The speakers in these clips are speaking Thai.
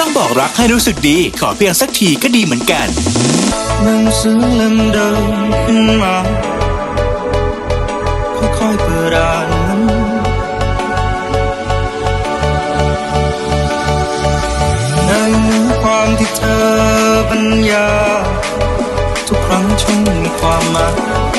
ต้องบอกรักให้รู้สึกดี ขอเพียงสักทีก็ดีเหมือนกันนั่งซื้อเล่มเดิมขึ้นมา ค่อยๆเปิดอ่านความที่เธอบรรยา ทุกครั้งฉันมีความหมาย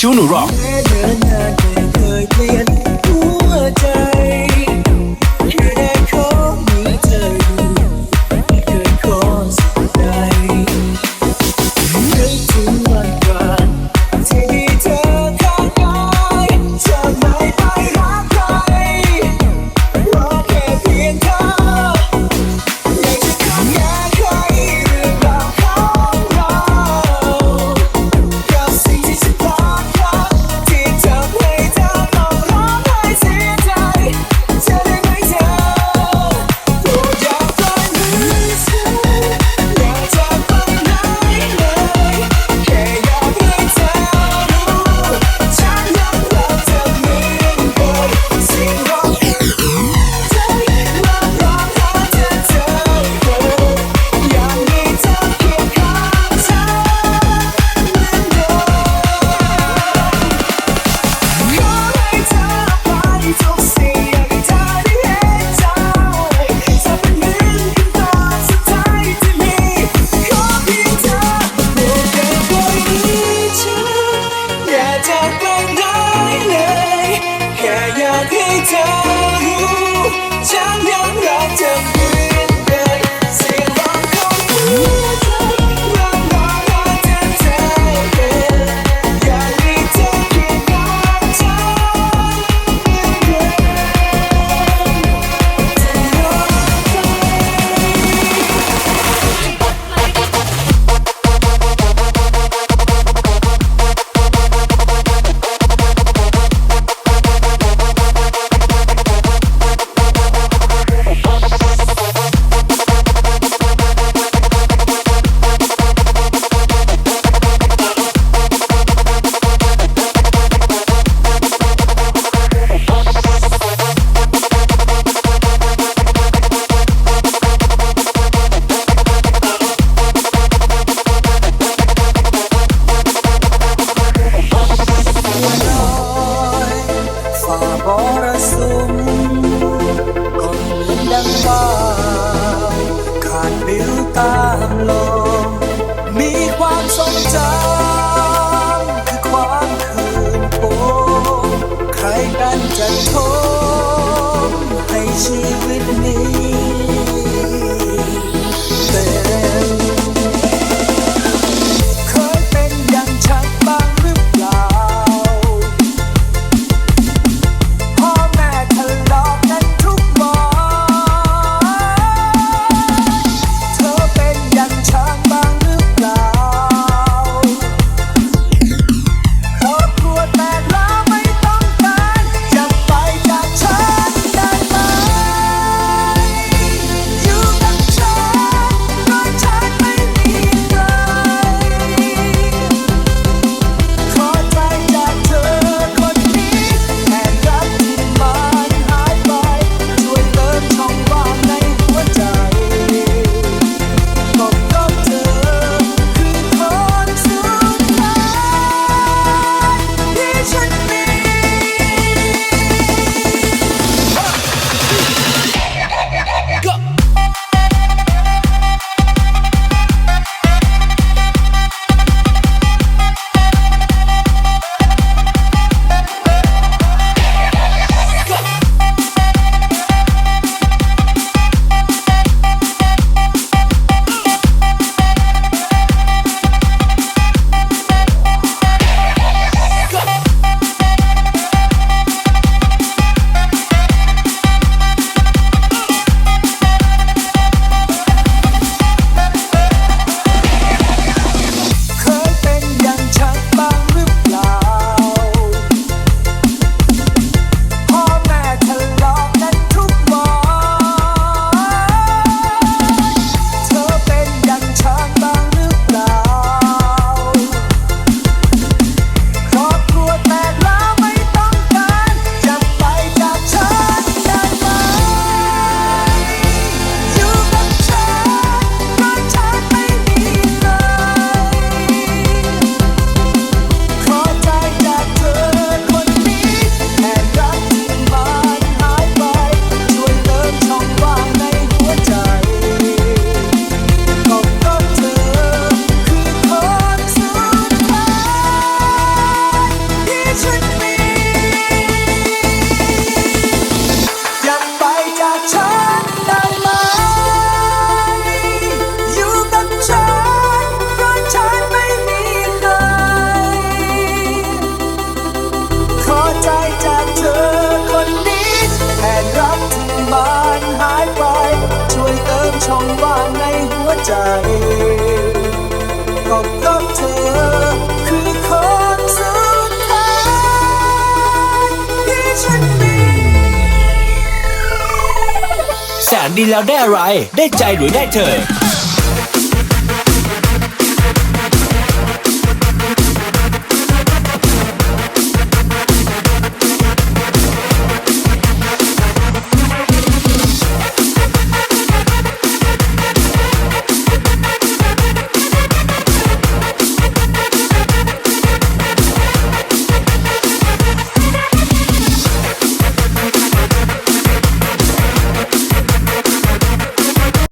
ชู้ห ดีแล้วได้อะไร ได้ใจหรือได้เธอ